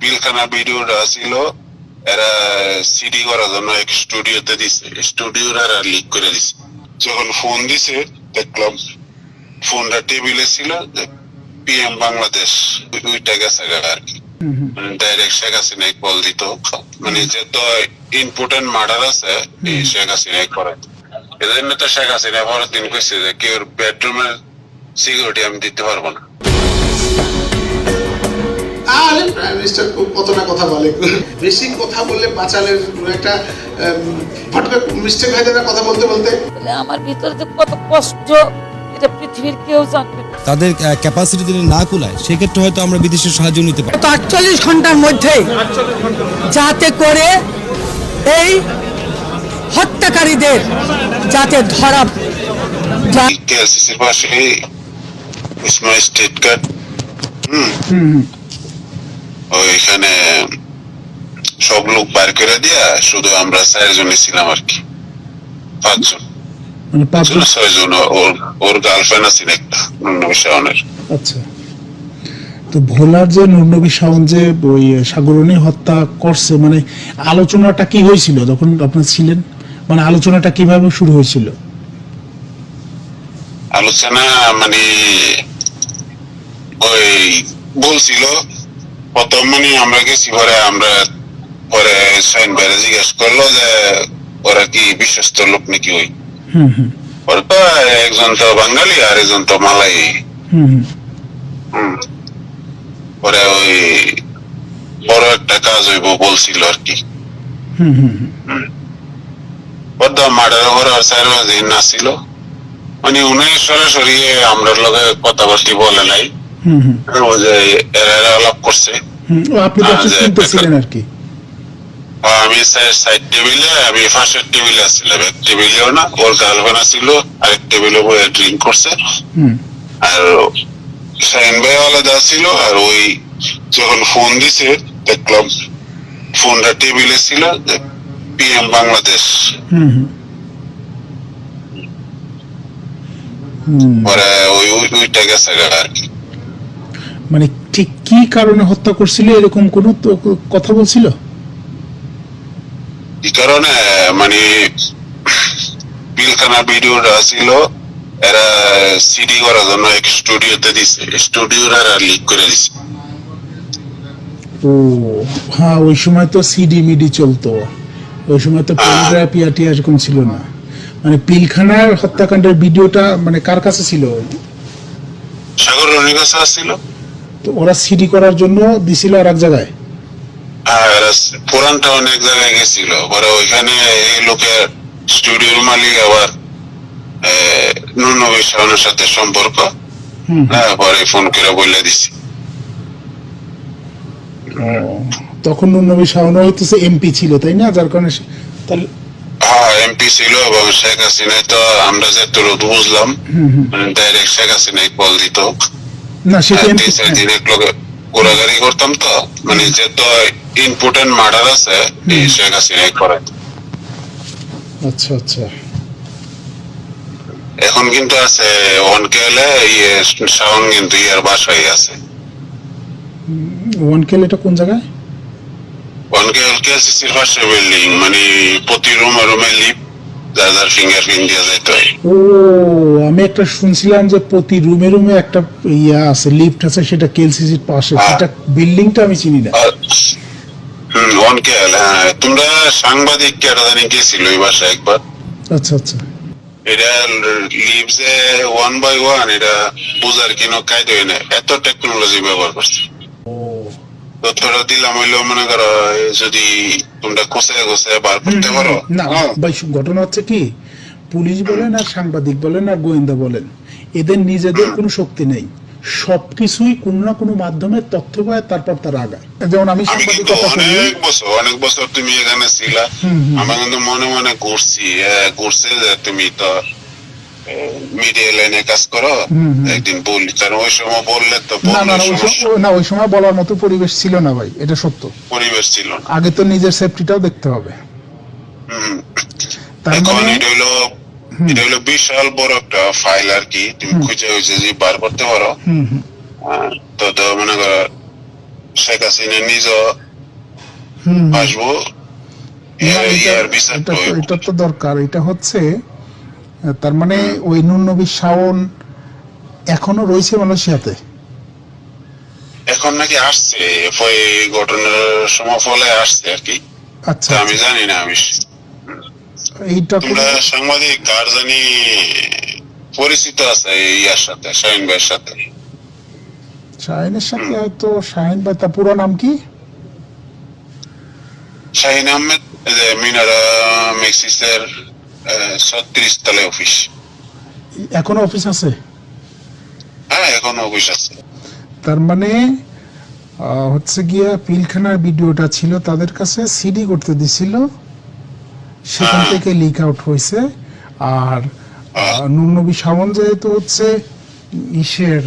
পিলখানা ভিডিওটা ছিল এরা সিডি করার জন্য এক স্টুডিওতে দিছে। স্টুডিওর এরা লিক করে দিছে। যখন ফোন দিছে দেখলাম ফোনটা টেবিলে ছিল পিএম বাংলাদেশ ওইটা গেছে আর কি। হুম মানে ডাইরেক্ট শেখ হাসিনাই কল দিত। মানে যে তো ইম্পর্টেন্ট মার্ডার আছে শেখ হাসিনাই করে। এই জন্য তো শেখ হাসিনা পরের দিন কইছে যে কেউ বেডরুমের সিকিউরিটি আমি দিতে পারব না। মিনিস্টার খুব কত না কথা বলে। বেশি কথা বললে বাঁচালের একটা উম, ফট করে মিস্টেক হয়ে যাবে কথা বলতে বলতে। আমার ভিতরে যে কত কষ্ট এটা পৃথিবীর কেউ জানবে তাদের ক্যাপাসিটি যদি না কুলায় সেক্ষেত্রে হয়তো আমরা বিদেশের সাহায্য নিতে পারি। তো আটচল্লিশ ঘণ্টার মধ্যে যাতে করে এই হত্যাকারীদের যাতে ধরা যা- কেএলসিসির পাশে ইসমাইল স্টেট কার্ড হুম। ওইখানে সব লোক বার করে দিয়া শুধু আমরা চারজনই ছিলাম আর কি। পাঁচজন। মানে ছয়জন। ওর ওর গার্লফ্রেন্ড আছেন একটা শাওনের। আচ্ছা। তো ভোলার যে নুরনবী শাওন যে ওই সাগরণী হত্যা করছে মানে আলোচনাটা কি হয়েছিল যখন আপনার ছিলেন? মানে আলোচনাটা কীভাবে শুরু হয়েছিল? আলোচনা মানে ওই বলছিল প্রথম মানে আমরা গেছি পরে আমরা পরে সাইন বাইরে জিজ্ঞেস করল যে ওরা কি বিশ্বস্ত লোক নাকি ওই? হুম তো একজন তো বাঙালি আর একজন তো মালাই। পরে ওই বড় একটা কাজ হইব বলছিল আর কি। হুম হুম হুম। বদ্ধ মার্ডার মাস দিন নাছিল মানে উনি সরাসরি আমরা লগে কথাবার্তি বলে নাই। ও যে আলাপ করছে। আপনি তো শুনতেছিলেন আর কি আমি সাইড টেবিলে আমি ফার্স্টের টেবিলে আসছিলাম। এক টেবিলেও না ওর গার্লফ্রেন্ড ছিল আরেক টেবিলে বসে ড্রিঙ্ক করছে। আর সাইন ভাই আলাদা ছিল আর ওই যখন ফোন দিছে দেখলাম ফোনটা টেবিলে ছিল পিএম বাংলাদেশ পরে ওই ওই- ওইটা গেছে আর কি। মানে ঠিক কি কারণে হত্যা করছিল এরকম কোনো কথা বলছিল? এই কারণে? মানে পিলখানা ভিডিওটা ছিল এরা সিডি করার জন্য এক স্টুডিওতে দিছে। স্টুডিওর লিক করে দিছে। ও হ্যাঁ ওই সময় তো সিডি মিডি চলতো। ওই সময় তো পেনড্রাইভ ইয়াটি এরকম ছিল না। মানে পিলখানার হত্যাকাণ্ডের ভিডিওটা মানে কার কাছে ছিল? সাগর রনির কাছে আসছিল। তো ওরা সিডি করার জন্য দিছিল আর এক জায়গায়। আর অনেক জায়গায় গেছিল। পরে ওইখানে এই লোকের স্টুডিওর মালিক আবার নুনবী সাথে সম্পর্ক। হ্যাঁ পরে ফোন করে বলে দিছি। তখন নবী শাহনা হইতেছে এমপি ছিল তাই না? যার কারণে তাহলে হ্যাঁ এমপি ছিল এবং শেখ হাসিনাই তো আমরা যে বুঝলাম হুম মানে ডাইরেক্ট শেখ হাসিনাই কল দিত। না সেটা হ্যাঁ, করতাম তো মানে যে তো ইম্পর্টেন্ট মার্ডার আছে এই শেখ হাসিনাই করে। আচ্ছা আচ্ছা। এখন কিন্তু আছে অনকে হলে ইয়ে শাওন কিন্তু ইয়ার বাসায় আছে। ওয়ান কেল এটা কোন জায়গায়? অনকে কেসিসির পাশে বিল্ডিং মানে প্রতি রুমে রুমে লিপ যার ফিঙ্গারপ্রিন্ট দিয়ে যেতে হয় ও আমি একটা শুনছিলাম যে প্রতি রুমে রুমে একটা ইয়া আছে লিফট আছে সেটা কেলসিসির পাশে। হ্যাঁ। সেটা বিল্ডিংটা আমি চিনি না। আর হ্যাঁ তোমরা সাংবাদিক কেটা জানি গেছিল বাসায় একবার। আচ্ছা আচ্ছা। এটা লিভসে ওয়ান বাই ওয়ান এটা বুঝার কিনো কায়দা হয় না এত টেকনোলজি ব্যবহার করছে। তথ্যটা দিলাম হইলেও মনে করো যদি তোমরা কোথায় কোথায় বার করতে পারো। না ভাই ঘটনা হচ্ছে কি পুলিশ বলেন আর সাংবাদিক বলেন আর গোয়েন্দা বলেন এদের নিজেদের কোনো শক্তি নেই। সবকিছুই কোনো না কোনো মাধ্যমে তথ্য পায় তারপর তারা আগায়। যেমন আমি আমি সাংবাদিকতা করি। অনেক বছর অনেক বছর তুমি এখানে ছিলা। আমার কিন্তু মনে মনে ঘুরছি ঘুরছে যে তুমি তো মিডিয়া লাইনে কাজ করো হুম, হুম। একদিন বললি কারণ ওই সময় বললে তো না না বললে না, ওই সময়- না ওই সময় বলার মতো পরিবেশ ছিল না ভাই এটা সত্য। পরিবেশ ছিল না। আগে তো নিজের সেফটিটাও দেখতে হবে। এখন মানে এটা হইল এটা হইল বিশাল বড় একটা ফাইল আর কি তুমি খুঁজে খুঁজে যদি বার করতে পারো। তো তো মনে করো শেখ হাসিনা নিজ হুম আসব। এটা- তো- দরকার। এটা হচ্ছে তার মানে ওই নবী শাওন এখনও রয়েছে মালয়েশিয়াতে? এখন নাকি আসছে এই ঘটনার সময় ফলে আসছে আর কি। আচ্ছা আমি জানি না আমি এইটা তোমরা সাংবাদিক কার জানি পরিচিত আছে এই ইয়ার সাথে শাহিন ভাইয়ের সাথে? শাহিনের সাথে হয়তো শাহিন ভাই তার পুরো নাম কি? শাহিন আহমেদ মিনারা মেক্সিসের ছত্রিশ অফিস। এখনও অফিস আছে? হ্যাঁ এখন অফিস আছে। তার মানে হচ্ছে গিয়া পিলখানার ভিডিওটা ছিল তাদের কাছে সিডি করতে দিছিল। সেখান হ্যাঁ। থেকে লিক আউট হয়েছে। আর নুন নবী শাওন যেহেতু হচ্ছে ইসের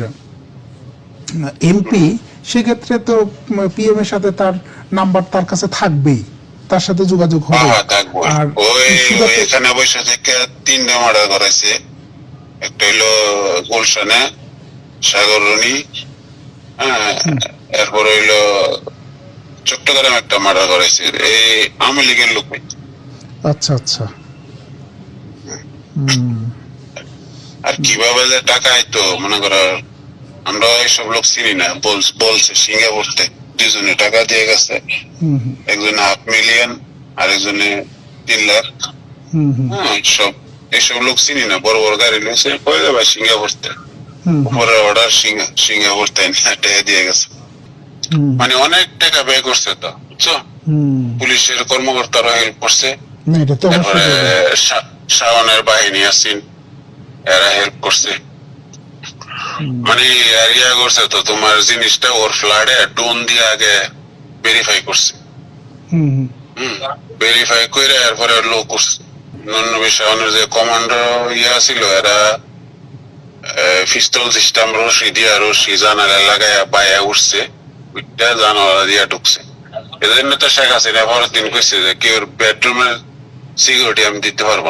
এমপি সেক্ষেত্রে তো পিএম এর সাথে তার নাম্বার তার কাছে থাকবেই। তার সাথে যোগাযোগ হবে। হ্যাঁ আর এখানে বসে থেকে তিনটা মার্ডার করাইছে একটা হইল গুলশানে সাগরণী হ্যাঁ এরপর হইল চট্টগ্রাম একটা মার্ডার করাইছে এই আওয়ামী লীগের লোক আচ্ছা আচ্ছা। আর কীভাবে যে টাকা আইতো মনে করো আমরা এইসব লোক চিনি না। বল- বলছে সিঙ্গাপুরতে। দুজনে টাকা দিয়ে গেছে। একজনে হাফ মিলিয়ন আর একজনে তিন লাখ। হ্যাঁ সব এইসব লোক চিনি না বড় বড় গাড়ি লইছে কয়ে যাবে সিঙ্গাপুরতে উপরে অর্ডার সিঙ্গাপুর তাই না টাকা দিয়ে গেছে। মানে অনেক টাকা ব্যয় করছে তো বুঝছ? পুলিশের কর্মকর্তারা হেল্প করছে। তারপরে শাওনের বাহিনী আছেন এরা হেল্প করছে। মানে এরিয়া করছে তো তোমার জিনিসটা ওর ফ্লাডে দিয়ে আগে ভেরিফাই করছে। ভেরিফাই করে এরপরে লোক করছে। শাওনের যে কমান্ডার ইয়া ছিল এরা পিস্তল সিস্টেম রশি দিয়া রশি জানালা লাগাইয়া পায়া উঠছে জানালা দিয়া ঢুকছে। এজন্য তো শেখ হাসিনা পরের দিন কইছে যে কেউ বেডরুমের সিকিউরিটি আমি দিতে পারব না।